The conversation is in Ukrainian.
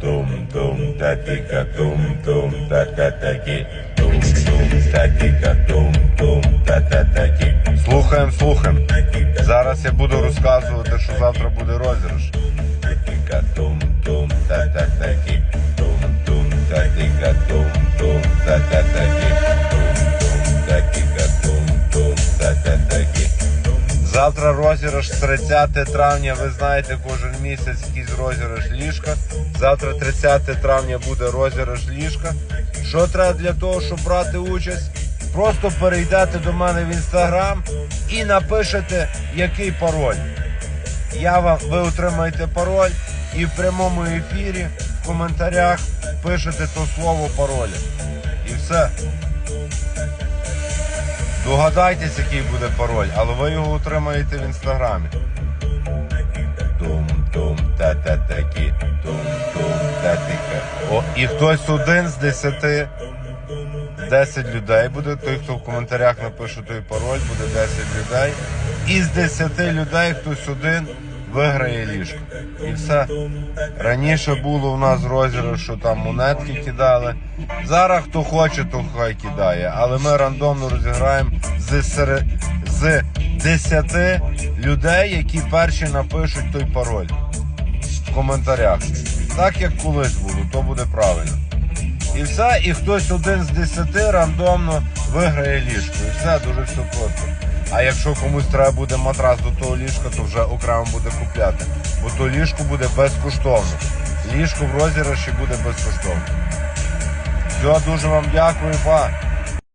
Тум тум татіка, тум тум та-та-такі, тум тум татіка, тум тум. Слухаємо, слухаємо. Зараз я буду розказувати, що завтра буде розіграш. Татіка, тум тум та-та-такі, тум тум татіка, тум тум та-та-такі, тум тум та-та-такі. Завтра розіграш 30 травня. Ви знаєте, кожен місяць якийсь розіграш ліжка. Завтра 30 травня буде розіграш ліжка. Що треба для того, щоб брати участь? Просто перейдете до мене в інстаграм і напишете, який пароль. Я вам, ви отримаєте пароль і в прямому ефірі в коментарях пишете то слово пароля. І все. Догадайтесь, який буде пароль, але ви його отримаєте в інстаграмі. Тум-тум, та-тика. О, і хтось один з десяти, 10 людей буде, той, хто в коментарях напише той пароль, буде 10 людей. І з 10 людей хтось один виграє ліжко. І все. Раніше було у нас розіграш, що там монетки кидали. Зараз хто хоче, то хай кидає. Але ми рандомно розіграємо з, сери- з 10 людей, які перші напишуть той пароль в коментарях. Так як колись було, то буде правильно. І все, і хтось один з 10 рандомно виграє ліжко. І все дуже все просто. А якщо комусь треба буде матрас до того ліжка, то вже окремо буде купляти. Бо то ліжко буде безкоштовно. Ліжко в розіграші буде безкоштовно. Все, дуже вам дякую, па.